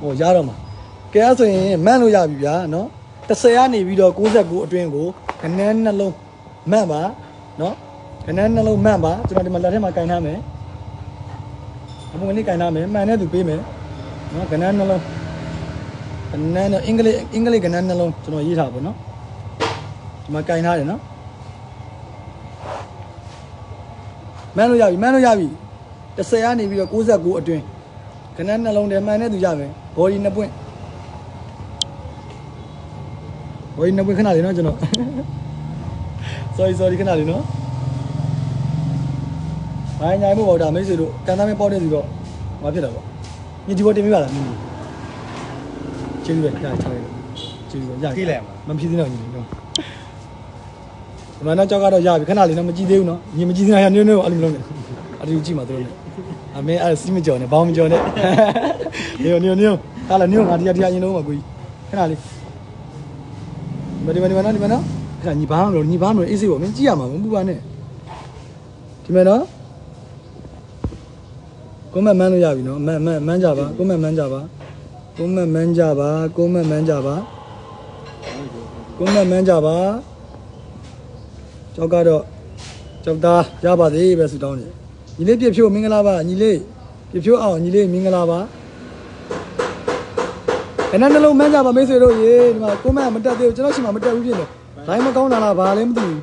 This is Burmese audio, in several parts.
ဟိုရတော့မှာကဲအဲ့ဆိုရင်မှန်လို့ရပြီဗျာနော်30ကနေပြီးတော့69အတွင်းကိုခဏန်းနှလုံးမှန်ပါနော်ခဏန်းနှလုံးမှန်ပါကျွန်တော်ဒီမှာလက်ထဲမှာကင်ထားမယ်အပုံလေးကင်ထားမယ်မှန်တဲ့သူပေးမယ်နော်ခဏန်းနှလုံးခဏန်းတော့အင်္ဂလိပ်အင်္ဂလိပ်ခဏန်းနှလုံးကျွန်တော်ရေးထားပါနော်ဒီမှာကင်ထားတယ်နော်မှန်လို့ရပြီမှန်လို့ရပြီ30ကနေပြီးတော့69အတွင်း ခဏန်းနှလုံးတည်းမှန်တဲ့သူရမယ် body နှစ်ပွင့်ဘိုးနှစ်ပွင့်ခဏလေးနော်ကျွန်တော် sorry sorry ခဏလေးနော်ဘာညာမို့ပေါ့ဒါမိတ်ဆွေတို့ကန်သားမဲပေါက်တဲ့စီတော့မဖြစ်တော့ပေါ့ညဒီဘောတင်ပြပါလားညီကျေးဇူးပဲကြားချောင်းရကျေးဇူးပဲရမဖြစ်သေးတော့ညီနော်ဒီမှာတော့ကြောက်ကတော့ရပြီခဏလေးနော်မကြည့်သေးဘူးနော်ညီမကြည့်သေးတာညို့ညို့အဲ့လိုမလုပ်နဲ့အဲ့ဒီကြည့်မှာတို့လည်း အမေအဲ့စီးမကြော်နဲ့ဘောင်းမကြော်နဲ့ညို့ညို့ညို့ဟာလာညို့ငါတရားတရားရင်လုံးပါကိုကြီးခဏလေးမဒီမဒီမနော်ဒီမနော်ခဏညီဘာမလို့ညီဘာမလို့အေးစေးပေါ့မင်းကြည့်ရမှာမပူပါနဲ့ဒီမနော်ကိုမမန်းလို့ရပြီနော်မန်းမန်းမန်းကြပါကိုမမန်းကြပါကိုမမန်းကြပါကိုမမန်းကြပါကိုမမန်းကြပါကြောက်ကတော့ကြောက်သားရပါသေးပဲဆူတောင်းနေ ညီလေးပြဖြိုးမင်္ဂလာပါညီလေးပြဖြိုးအောင်ညီလေးမင်္ဂလာပါခဏနှလုံးမှန်းကြပါမိတ်ဆွေတို့ရေဒီမှာကိုမန့်မတက်သေးဘူးကျွန်တော်ရှိမှမတက်ဘူးဖြစ်နေဒိုင်းမကောင်းတာလားဘာလဲမသိဘူး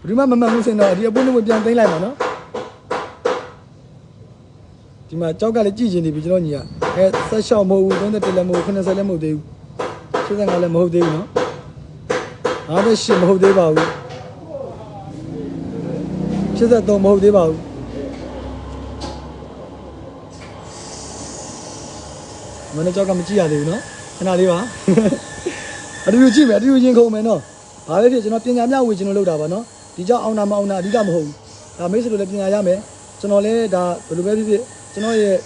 ဘယ်သူမှမမှန်ဘူးစင်တော့ဒီအပွင့်တွေပြန်သိမ်းလိုက်ပါနော်ဒီမှာကြောက်ကလည်းကြည့်ချင်နေပြီကျွန်တော်ညီကအဲဆက်လျှောက်မဟုတ်ဘူး31လည်းမဟုတ်ဘူး90လည်းမဟုတ်သေးဘူး85လည်းမဟုတ်သေးဘူးနော်58မဟုတ်သေးပါဘူး83မဟုတ်သေးပါဘူး မနေ့ကြောက်ကမကြည့်ရသေးဘူးနော်ခဏလေးပါအတူတူကြည့်မယ်အတူတူရင်ခုံမယ်နော်ဘာပဲဖြစ်ကျွန်တော်ပညာမျှဝေကျွန်တော်လုပ်တာပါနော်ဒီကြောက်အောင်နာမအောင်နာအဓိကမဟုတ်ဘူးဒါမိတ်ဆွေတို့လည်းပညာရမယ်ကျွန်တော်လည်းဒါဘယ်လိုပဲဖြစ်ဖြစ်ကျွန်တော်ရဲ့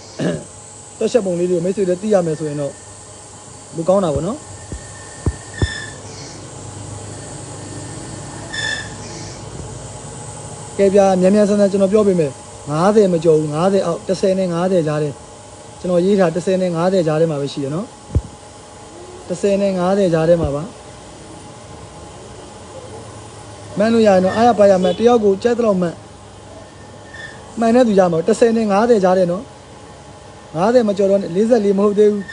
တွက်ချက်ပုံလေးတွေကိုမိတ်ဆွေတွေသိရမယ်ဆိုရင်တော့လူကောင်းတာပေါ့နော်ကဲပြမြန်မြန်ဆန်ဆန်ကျွန်တော်ပြောပေးမယ်90မကျော်ဘူး90အောက်30နဲ့90ကြားတယ် ကျွန်တော်ရေးထား30နဲ့50ကြားထဲမှာပဲရှိရနော်30နဲ့50ကြားထဲမှာပါမှန်လို့ရရင်တော့အားရပါရမှန်တယောက်ကိုကြက်တော့မှန်မှန်တဲ့သူရမှာ30နဲ့50ကြားထဲနော်50မကျော်တော့နဲ့44မဟုတ်သေးဘူး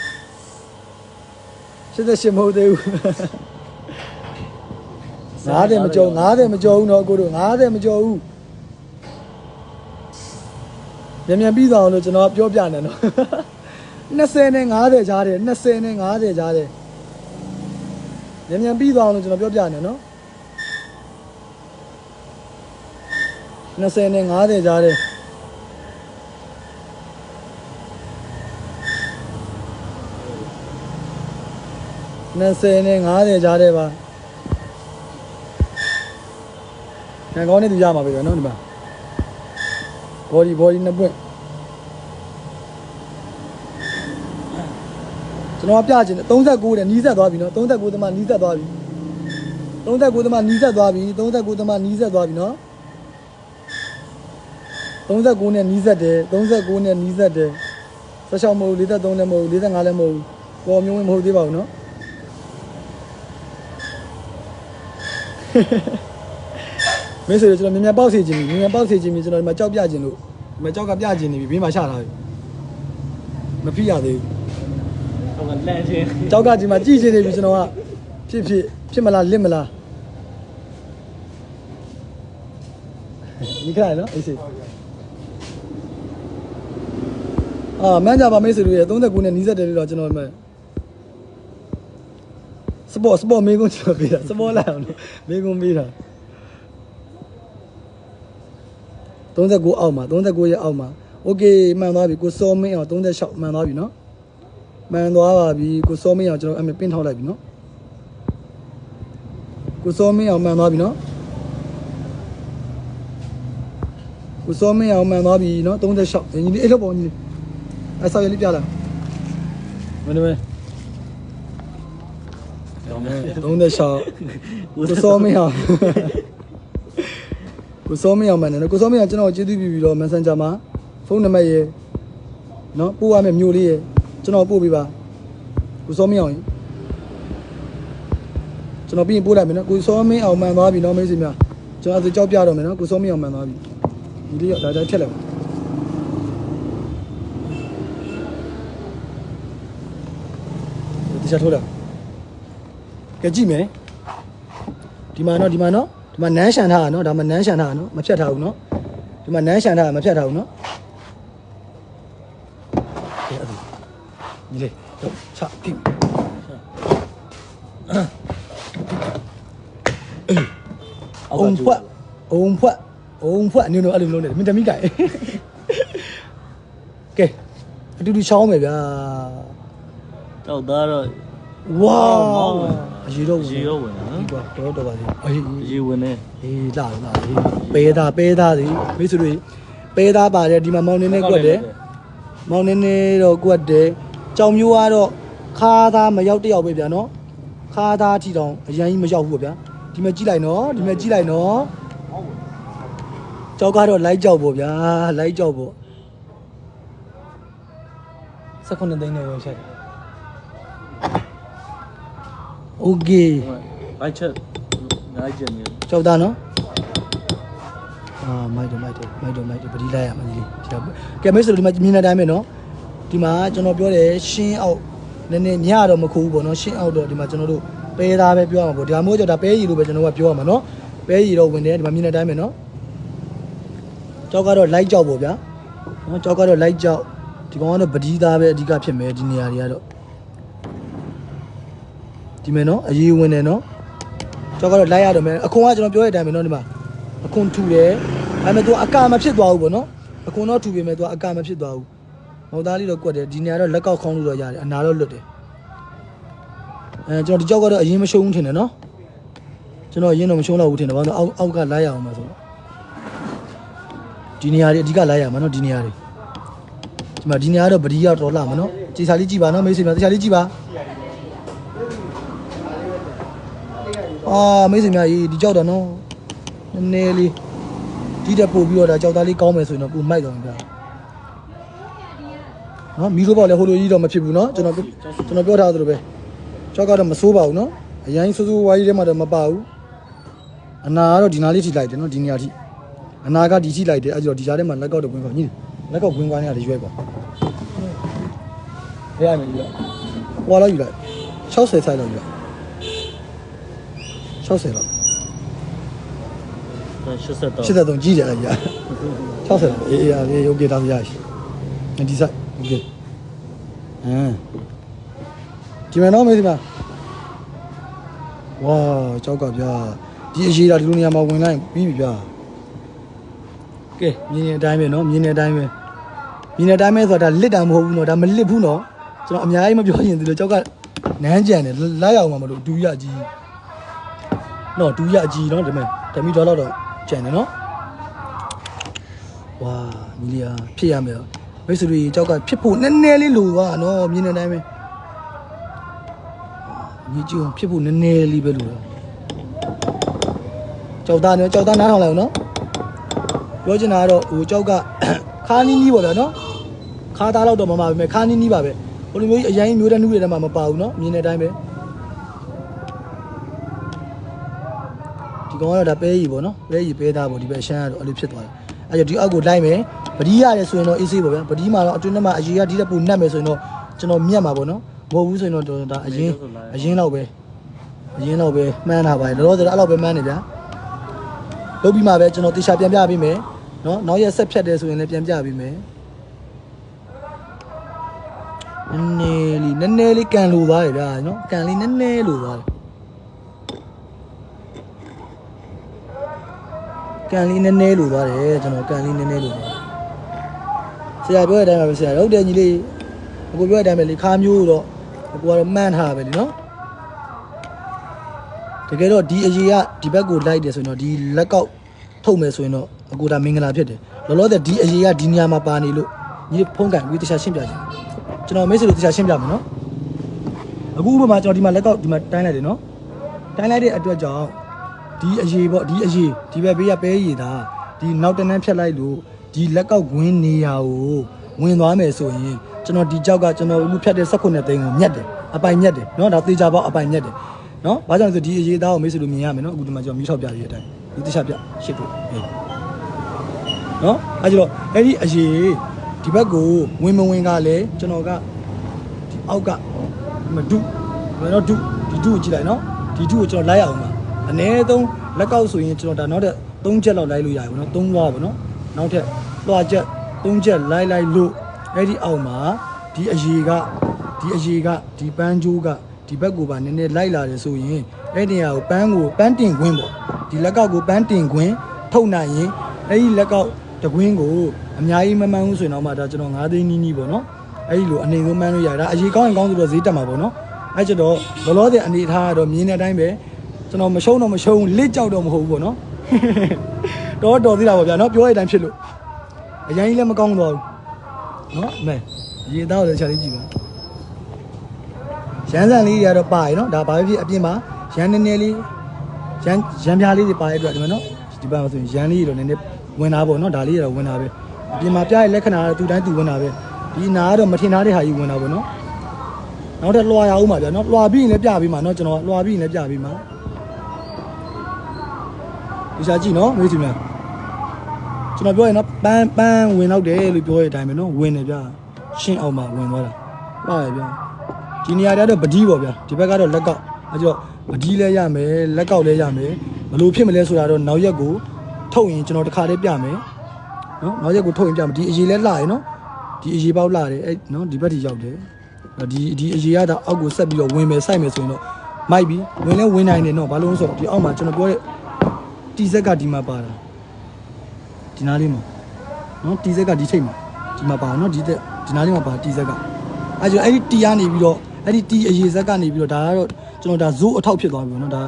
88မဟုတ်သေးဘူး50မကျော်50မကျော်ဘူးနော်အကိုတို့50မကျော်ဘူး မြန်မြန်ပြီးသွားအောင်လို့ကျွန်တော်ပြောပြနေတော့20နဲ့50ကြားတယ်20နဲ့50ကြားတယ်မြန်မြန်ပြီးသွားအောင်လို့ကျွန်တော်ပြောပြနေနော်20နဲ့50ကြားတယ်20နဲ့50ကြားတယ်ပါငါကောင်းနေသူရမှာပဲနော်ဒီမှာ body body နှစ်ပွင့်ကျွန်တော်ကပြချင်တယ်39တဲ့နီးစက်သွားပြီနော်39သမနီးစက်သွားပြီ39သမနီးစက်သွားပြီ39သမနီးစက်သွားပြီနော်39နဲ့နီးစက်တယ်39နဲ့နီးစက်တယ်16မဟုတ်43လည်းမဟုတ်45လည်းမဟုတ်ပေါ်မျိုးဝင်မဟုတ်သေးပါဘူးနော် မင်းဆိုကျွန်တော်မြန်မြန်ပေါက်စီခြင်းပြီမြန်မြန်ပေါက်စီခြင်းပြီကျွန်တော်ဒီမှာကြောက်ပြခြင်းလို့ဒီမှာကြောက်ကပြခြင်းနေပြီဘေးမှာချထားပြီမဖိရသေးဘူးဟိုကလန့်ချင်းကြောက်ကဒီမှာကြည့်နေနေပြီကျွန်တော်ကဖြစ်ဖြစ်ဖြစ်မလားလစ်မလားဒီခါနော်အေးစေအာမန်ကြပါမိတ်ဆွေတို့ရဲ့39နဲ့နီးစက်တယ်လို့တော့ကျွန်တော်မှစပေါ်စပေါ်မေးခွန်းကျွန်တော်ပေးတာစပေါ်လိုက်အောင်လို့မေးခွန်းပေးတာ 39အောက်မှာ39ရဲ့အောက်မှာโอเคမှန်သွားပြီကိုစောမင်းအောင်36မှန်သွားပြီနော် မှန်သွားပါပြီကိုစောမင်းအောင်ကျွန်တော်အမေပင်းထောက်လိုက်ပြီနော်ကိုစောမင်းအောင်မှန်သွားပြီနော်ကိုစောမင်းအောင်မှန်သွားပြီနော်36ညီလေးအဲ့လိုပေါ့ညီလေးအဲ့ဆောက်ရလေးပြလာမင်းမင်း36ကိုစောမင်းအောင် ကိုစောမင်းအောင်မှန်တယ်နော်ကိုစောမင်းအောင်ကျွန်တော်ကျေးဇူးပြုပြီးတော့ Messenger မှာဖုန်းနံပါတ်ရေးနော်ပို့ရမယ့်မျိုးလေးရေးကျွန်တော်ပို့ပေးပါကိုစောမင်းအောင်ရင်ကျွန်တော်ပြီးရင်ပို့လိုက်မယ်နော်ကိုစောမင်းအောင်မှန်သွားပြီနော်မိတ်ဆွေများကျွန်တော်အဲ့ဒါကြောက်ပြတော့မယ်နော်ကိုစောမင်းအောင်မှန်သွားပြီဒီလေးရောက်ဒါတိုင်းထက်လိုက်ပါဒီချက်ထိုးတာကဲကြည့်မယ်ဒီမှာနော်ဒီမှာနော် ဒီမှာနန်းရှန်ထားတာနော်ဒါမှနန်းရှန်ထားတာနော်မဖြတ်ထားဘူးနော်ဒီမှာနန်းရှန်ထားတာမဖြတ်ထားဘူးနော်ကဲအဲ့ဒါညီလေးတော့ချတိအုံဖွက်အုံဖွက်အုံဖွက်အနည်းတော့အဲ့လိုလုံးနေတယ်မင်းတမိကြိုင်ကဲအတူတူချောင်းမယ်ဗျာတောက်သားတော့ ဝါမောင်းဝင်အရေတော့ရေတော့ဝင်တာနော်ဒီကွာတော့တော့ပါစေအေးရေဝင်နေအေးလာလာအေးပဲသားပဲသားစီမိတ်ဆွေတွေပဲသားပါတယ်ဒီမှာမောင်နေနေကွက်တယ်မောင်နေနေတော့ကွက်တယ်ကြောင်မျိုးကတော့ခါသားမရောက်တယောက်ပဲဗျာနော်ခါသားထီတောင်အရင်ကြီးမရောက်ဘူးဗျာဒီမှာကြည့်လိုက်နော်ဒီမှာကြည့်လိုက်နော်ကြောက်ကတော့လိုက်ကြောက်ပေါ့ဗျာလိုက်ကြောက်ပေါ့19သိန်းနဲ့ဝင်ချက် โอเค ဘိုက်ချက်ငါးချက်နေ ကြောက်သားနော်အာမိုက်တော့မိုက်တော့မိုက်တော့မိုက်တော့ပတိလိုက်ရမှာကြီးလေးဒီတော့ကဲမိတ်ဆွေတို့ဒီမှာမြင်တဲ့အတိုင်းပဲနော်ဒီမှာကျွန်တော်ပြောတယ်ရှင်းအောက်နည်းနည်းညတော့မခိုးဘူးပေါ့နော်ရှင်းအောက်တော့ဒီမှာကျွန်တော်တို့ပဲသားပဲပြောရမှာပေါ့ဒီမှာမို့ကြောက်တာပဲရီလို့ပဲကျွန်တော်ကပြောရမှာနော်ပဲရီတော့ဝင်တယ်ဒီမှာမြင်တဲ့အတိုင်းပဲနော်ကြောက်ကတော့လိုက်ကြောက်ပေါ့ဗျာနော်ကြောက်ကတော့လိုက်ကြောက်ဒီကောင်ကတော့ပတိသားပဲအဓိကဖြစ်မယ်ဒီနေရာတွေကတော့ ဒီမယ်နော်အရေးဝင်တယ်နော်ကျွန်တော်ကတော့လိုက်ရတော့မယ်အခွန်ကကျွန်တော်ပြောရတဲ့အတိုင်းပဲနော်ဒီမှာအခွန်ထူတယ်ဒါပေမဲ့ तू အကာမဖြစ်သွားဘူးပေါ့နော်အခွန်တော့ထူပေမဲ့ तू အကာမဖြစ်သွားဘူးမော်သားလေးတော့ကွက်တယ်ဒီနေရာတော့လက်ကောက်ခေါင်းလို့တော့ရတယ်အနာတော့လွတ်တယ်အဲကျွန်တော်ဒီကြောက်ကတော့အရင်မရှုံးဘူးထင်တယ်နော်ကျွန်တော်အရင်တော့မရှုံးတော့ဘူးထင်တယ်ဘာလို့အောက်အောက်ကလိုက်ရအောင်ပါဆိုတော့ဒီနေရာတွေအဓိကလိုက်ရမှာနော်ဒီနေရာတွေဒီမှာဒီနေရာတော့ဗဒီရတော်လာမှာနော်ခြေစာလေးကြည့်ပါနော်မိတ်ဆွေများခြေစာလေးကြည့်ပါ အာမိတ်ဆွေများကြီးဒီကြောက်တော့နော်နည်းနည်းလေးဒီတက်ပို့ပြီးတော့ဒါကြောက်သားလေးကောင်းမယ်ဆိုရင်တော့ကိုမိုက်တော့မှာဗျာနော်မီးလို့ပေါ့လေဟိုလိုကြီးတော့မဖြစ်ဘူးနော်ကျွန်တော်ကျွန်တော်ပြောထားသလိုပဲကြောက်ကတော့မစိုးပါဘူးနော်အရင်ဆိုးဆိုးဝါးကြီးထဲမှာတော့မပါဘူးအနာကတော့ဒီနာလေးထိလိုက်တယ်နော်ဒီနေရာထိအနာကဒီထိလိုက်တယ်အဲ့ကြောဒီကြားထဲမှာလက်ကောက်တော့ဝင်ကောင်းညီလက်ကောက်ဝင်ကောင်းနေတာရွဲကွာရရမယ်ကြီးတော့ဟိုလောက်ယူလိုက်60ဆိုင်လောက်ယူလိုက် 60လောက် 80တော့ 83ကြီးတယ်အဲ့ကြီး60လောက်အေးအေးအေးโอเคတောင်းရရှိဒီဆိုင်โอเคအမ်ဒီမှာတော့မေးဒီမှာဝါကြောက်ကဗျာဒီအရေးတာဒီလိုနေရာမှာဝင်လိုက်ပြီးပြီဗျာကဲမြင်နေတဲ့အတိုင်းပဲเนาะမြင်နေတဲ့အတိုင်းပဲမြင်နေတဲ့အတိုင်းပဲဆိုတာလစ်တာမဟုတ်ဘူးเนาะဒါမလစ်ဘူးเนาะကျွန်တော်အများကြီးမပြောရင်ဒီလိုကြောက်ကနန်းကြံတယ်လာရအောင်မှာမလို့ဒူးရကြီး နော်ဒူးရအကြီးနော်ဒါပေမဲ့ဓမီဒေါ်လာတော့ကျန်တယ်နော်ဝါညီလေးအားဖြစ်ရမယ်မိတ်ဆွေတွေကြောက်ကဖြစ်ဖို့နည်းနည်းလေးလိုသွားနော်မြင်တဲ့အတိုင်းပဲညီကြီးအောင်ဖြစ်ဖို့နည်းနည်းလေးပဲလိုတာကြောက်သားနော်ကြောက်သားနားထောင်လိုက်အောင်နော်ပြောချင်တာကတော့ဟိုကြောက်ကခါနီးနီးပေါ့ဗျာနော်ခါသားတော့တော့မမပါပဲခါနီးနီးပါပဲဟိုလိုမျိုးအရင်မျိုးတဲ့နူးတွေထဲမှာမပါဘူးနော်မြင်တဲ့အတိုင်းပဲ ကောင်ကတော့ဒါပဲရီပေါ့နော်ပဲရီပဲသားပေါ့ဒီပဲရှမ်းကတော့အဲ့လိုဖြစ်သွားတယ်အဲ့ကြောင့်ဒီအောက်ကိုလိုက်မယ်ပဒီရတယ်ဆိုရင်တော့အေးဆေးပေါ့ဗျာပဒီမှာတော့အတွင်းထဲမှာအရေးကဒီတက်ပူနှက်မယ်ဆိုရင်တော့ကျွန်တော်မြတ်မှာပေါ့နော်မဟုတ်ဘူးဆိုရင်တော့ဒါအရင်အရင်တော့ပဲအရင်တော့ပဲမှန်းတာပါလောလောဆယ်တော့အဲ့လောက်ပဲမှန်းနေဗျာလုပ်ပြီးမှပဲကျွန်တော်တေချာပြန်ပြပေးမယ်နော်နောက်ရက်ဆက်ဖြတ်တယ်ဆိုရင်လည်းပြန်ပြပေးမယ်နည်းနည်းလေးနည်းနည်းလေးကန်လိုသွားတယ်ဗျာနော်ကန်လေးနည်းနည်းလိုသွားတယ် ကန်လေးနည်းနည်းလိုသွားတယ်ကျွန်တော်ကန်လေးနည်းနည်းလိုသွားဆရာပြောတဲ့အတိုင်းပါပဲဆရာဟုတ်တယ်ညီလေးအကိုပြောတဲ့အတိုင်းပဲလေခါမျိုးတော့အကိုကတော့မှန်းထားပဲလीနော်တကယ်တော့ဒီအရေးကဒီဘက်ကိုလိုက်တယ်ဆိုရင်တော့ဒီလက်ကောက်ထုတ်မယ်ဆိုရင်တော့အကိုဒါမင်္ဂလာဖြစ်တယ်လောလောဆယ်ဒီအရေးကဒီနေရာမှာပါနေလို့ညီဖုန်းကန်ဝီတခြားရှင်းပြချင်ကျွန်တော်မိတ်ဆွေတို့တခြားရှင်းပြမယ်နော်အခုဥပမာကျွန်တော်ဒီမှာလက်ကောက်ဒီမှာတိုင်းလိုက်တယ်နော်တိုင်းလိုက်တဲ့အတွက်ကြောင့် ဒီအရေးပေါ့ဒီအရေးဒီဘက်ဘေးကပဲရည်တာဒီနောက်တန်းတန်းဖြတ်လိုက်လို့ဒီလက်ကောက်ဝင်းနေရာကိုဝင်သွားမယ်ဆိုရင်ဒီကျွန်တော်ဒီကြောက်ကကျွန်တော်အခုဖြတ်တဲ့16နဲ့သိန်းကိုမြတ်တယ်အပိုင်မြတ်တယ်နော်ဒါသေချာပေါက်အပိုင်မြတ်တယ်နော်ဘာကြောင့်လဲဆိုဒီအရေးသားကိုမေးစလို့မြင်ရမယ်နော်အခုဒီမှာကျွန်တော်မြီးထောက်ပြရတဲ့အတိုင်းဒီတခြားပြရှစ်ဖို့အေးနော်အဲကြတော့အဲ့ဒီအရေးဒီဘက်ကိုဝင်မဝင်ကလည်းကျွန်တော်ကဒီအောက်ကမဒုမနော်ဒုဒီဒုကိုကြည့်လိုက်နော်ဒီဒုကိုကျွန်တော်လိုက်အောင်ပါ အနည်းဆုံးလက်ကောက်ဆိုရင်ကျွန်တော်ဒါနောက်ထပ်3ချက်လောက်လိုက်လို့ရတယ်ဗောနော်3လွှားဗောနော်နောက်ထပ်လွှာချက်3ချက်လိုက်လိုက်လို့အဲ့ဒီအောက်မှာဒီအရေးကဒီအရေးကဒီပန်းကြိုးကဒီဘက်ကိုပါနည်းနည်းလိုက်လာတယ်ဆိုရင်အဲ့ဒီနေရာကိုပန်းကိုပန်းတင်ခွင်းပေါ့ဒီလက်ကောက်ကိုပန်းတင်ခွင်းထုတ်နိုင်ရင်အဲ့ဒီလက်ကောက်တကွင်းကိုအများကြီးမမှန်းဘူးဆိုရင်တော့မှဒါကျွန်တော်9သိန်းနီးနီးပေါ့နော်အဲ့ဒီလိုအနေဆုံးမှန်းလို့ရတာအရေးကောင်းရင်ကောင်းဆိုတော့ဈေးတက်မှာပေါ့နော်အဲ့ကျတော့လောလောဆယ်အနေထားကတော့မြင်တဲ့အတိုင်းပဲ ကျွန်တော်မရှုံးတော့မရှုံးလစ်ကြောက်တော့မဟုတ်ဘူးပေါ့နော်တော်တော်သေးတာပေါ့ဗျာနော်ပြောရတဲ့အတိုင်းဖြစ်လို့အရင်ကြီးလည်းမကောင်းတော့ဘူးနော်အမေရေသားကိုလည်းချက်လေးကြည့်ပါရမ်းစံလေးတွေကတော့ပါရနော်ဒါဘာဖြစ်ဖြစ်အပြင်မှာရမ်းနေနေလေးရမ်းရမ်းပြားလေးတွေပါရတဲ့အတွက်ဒီမှာနော်ဒီဘက်မှာဆိုရင်ရမ်းလေးတွေတော့နည်းနည်းဝင်တာပေါ့နော်ဒါလေးတွေတော့ဝင်တာပဲအပြင်မှာပြရဲ့လက္ခဏာကတော့သူတိုင်းသူဝင်တာပဲဒီနာကတော့မထင်ထားတဲ့ဟာကြီးဝင်တာပေါ့နော်နောက်ထပ်လွှာရအောင်ပါဗျာနော်လွှာပြီးရင်လည်းပြပြီးမှာနော်ကျွန်တော်လွှာပြီးရင်လည်းပြပြီးမှာ ဒီစားကြည့်နော်မေးစီမလားကျွန်တော်ပြောရင်တော့ပန်းပန်းဝင်တော့တယ်လို့ပြောရတဲ့အတိုင်းပဲနော်ဝင်တယ်ဗျာရှင်းအောင်မှဝင်သွားတာပါရဗျာဒီနေရာတွေကတော့ပဒီပေါ့ဗျာဒီဘက်ကတော့လက်ကောက်အဲကြောပဒီလည်းရမယ်လက်ကောက်လည်းရမယ်ဘယ်လိုဖြစ်မလဲဆိုတာတော့နောက်ရက်ကိုထုတ်ရင်ကျွန်တော်တစ်ခါတည်းပြမယ်နော်နောက်ရက်ကိုထုတ်ရင်ပြမယ်ဒီအရေးလဲလှရယ်နော်ဒီအရေးပေါက်လှတယ်အဲနော်ဒီဘက်ထိရောက်တယ်ဒီဒီအရေးကတော့အောက်ကိုဆက်ပြီးတော့ဝင်မယ်စိုက်မယ်ဆိုရင်တော့မိုက်ပြီဝင်လဲဝင်နိုင်တယ်နော်ဘာလို့လဲဆိုတော့ဒီအောက်မှာကျွန်တော်ပြောတဲ့ တီဆက်ကဒီမှာပါတာဒီနားလေးမှာနော်တီဇက်ကဒီထိတ်မှာဒီမှာပါနော်ဒီသက်ဒီနားလေးမှာပါတီဇက်ကအဲကြောင့်အဲ့ဒီတီကနေပြီးတော့အဲ့ဒီတီအရေဇက်ကနေပြီးတော့ဒါကတော့ကျွန်တော်ဒါဇိုးအထောက်ဖြစ်သွားပြီပေါ့နော်ဒါ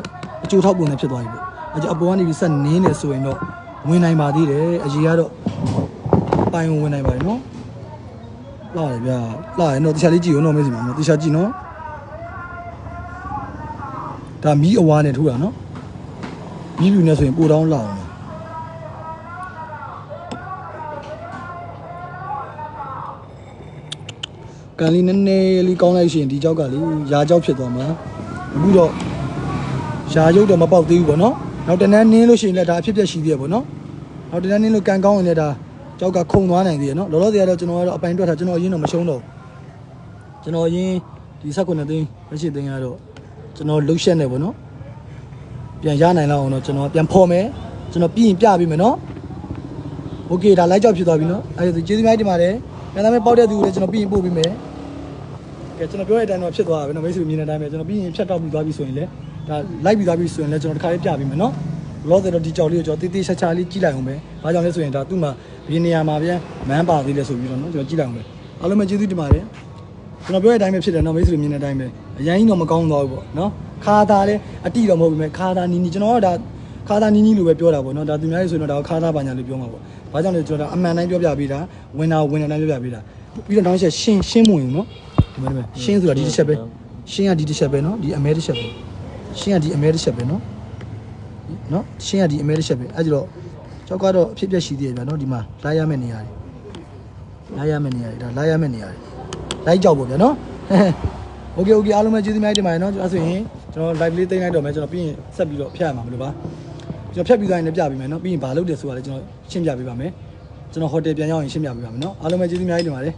အကျိုးထောက်ပုံနဲ့ဖြစ်သွားပြီပေါ့အဲကြောင့်အပေါ်ကနေပြီးဆက်နင်းနေဆိုရင်တော့ဝင်နိုင်ပါသေးတယ်အရေကတော့ပိုင်ဝင်နိုင်ပါတယ်နော်လာတယ်ဗျာလာရင်တော့တခြားလေးကြည့်ဦးတော့မေးစီမှာနော်တခြားကြည့်နော်ဒါမီးအဝါနဲ့ထိုးတာနော် မီးပြူနဲ့ဆိုရင်ပိုတောင်းလာအောင်ကန်လေးနည်းနည်းလေးကောင်းလိုက်ရှင်ဒီကြောက်ကလေရာကြောက်ဖြစ်သွားမှာအခုတော့ရာရုပ်တော့မပေါက်သေးဘူးပေါ့နော်နောက်တန်းနင်းလို့ရှိရင်လည်းဒါအဖြစ်ပြက်ရှိသေးရပေါ့နော်နောက်တန်းနင်းလို့ကန်ကောင်းရင်လည်းဒါကြောက်ကခုံသွားနိုင်သေးရနော်လောလောဆယ်ကတော့ကျွန်တော်ကတော့အပိုင်တွက်ထားကျွန်တော်အရင်တော့မရှုံးတော့ဘူးကျွန်တော်အရင်ဒီဆက်ကွနဲ့သိန်းမရှိသိန်းကတော့ကျွန်တော်လှုပ်ရှက်နေပေါ့နော် ပြန်ရနိုင်လောက်အောင်တော့ကျွန်တော်ပြန်ဖော်မယ်ကျွန်တော်ပြီးရင်ပြပေးမယ်နော် โอเคဒါလိုက်ကြောက်ဖြစ်သွားပြီနော်အဲ့ဒါကျေးဇူးများတင်ပါတယ်။ဒါပေမဲ့ပေါက်တဲ့သူကိုလည်းကျွန်တော်ပြီးရင်ပို့ပေးမယ်။ကဲကျွန်တော်ပြောတဲ့အတိုင်းတော့ဖြစ်သွားတာပဲနော်မိတ်ဆွေမြင်တဲ့အတိုင်းပဲကျွန်တော်ပြီးရင်ဖြတ်တောက်ပြီးသွားပြီဆိုရင်လည်းဒါလိုက်ပြီးသွားပြီဆိုရင်လည်းကျွန်တော်တစ်ခါလေးပြပေးမယ်နော်။လောဆယ်တော့ဒီကြောက်လေးကိုကျွန်တော်တေးသေးချာချာလေးကြည့်လိုက်အောင်ပဲ။ဘာကြောင့်လဲဆိုရင်ဒါသူ့မှာဘယ်နေရာမှာပြန်မန်းပါသေးလဲဆိုပြီးတော့နော်ကျွန်တော်ကြည့်လိုက်အောင်ပဲ။အားလုံးပဲကျေးဇူးတင်ပါတယ်။ကျွန်တော်ပြောတဲ့အတိုင်းပဲဖြစ်တယ်နော်မိတ်ဆွေမြင်တဲ့အတိုင်းပဲအရင်ကြီးတော့မကောင်းတော့ဘူးပေါ့နော်။ ခါသားလည်းအတိတော့မဟုတ်ဘူးမဲ့ခါသားနီနီကျွန်တော်ကဒါခါသားနီနီလို့ပဲပြောတာပေါ့နော်။ဒါသူများကြီးဆိုရင်တော့ဒါကိုခါသားပါညာလို့ပြောမှာပေါ့။ဘာကြောင့်လဲကျွန်တော်ဒါအမှန်တိုင်းပြောပြပေးတာဝင်တာဝင်တဲ့တိုင်းပြောပြပေးတာပြီးတော့တောင်းချက်ရှင်းရှင်းမဝင်ဘူးနော်ဒီမှာဒီမှာရှင်းဆိုတာဒီတစ်ချက်ပဲရှင်းကဒီတစ်ချက်ပဲနော်ဒီအမဲတစ်ချက်ပဲရှင်းကဒီအမဲတစ်ချက်ပဲနော်နော်ရှင်းကဒီအမဲတစ်ချက်ပဲအဲကြတော့ကျောက်ကတော့အဖြစ်ပြက်ရှိသေးတယ်ဗျာနော်ဒီမှာလာရမယ့်နေရာတွေလာရမယ့်နေရာတွေဒါလာရမယ့်နေရာတွေလိုက်ကြောက်ပေါ့ဗျာနော်โอเคโอเคအားလုံးပဲကျေးဇူးများတင်ပါတယ်နော်အဲဆိုရင် ကျွန်တော် live လေးသိမ်းလိုက်တော့မယ်ကျွန်တော်ပြီးရင်ဆက်ပြီးတော့ဖျက်ရမှာမလို့ပါကျွန်တော်ဖျက်ပြီးသွားရင်လည်းပြပေးမယ်နော်ပြီးရင်ဘာလုပ်တယ်ဆိုတာလည်းကျွန်တော်ရှင်းပြပေးပါမယ်ကျွန်တော်ဟိုတယ်ပြန်ရောက်ရင်ရှင်းပြပေးပါမယ်နော်အားလုံးပဲကျေးဇူးများတင်ပါတယ်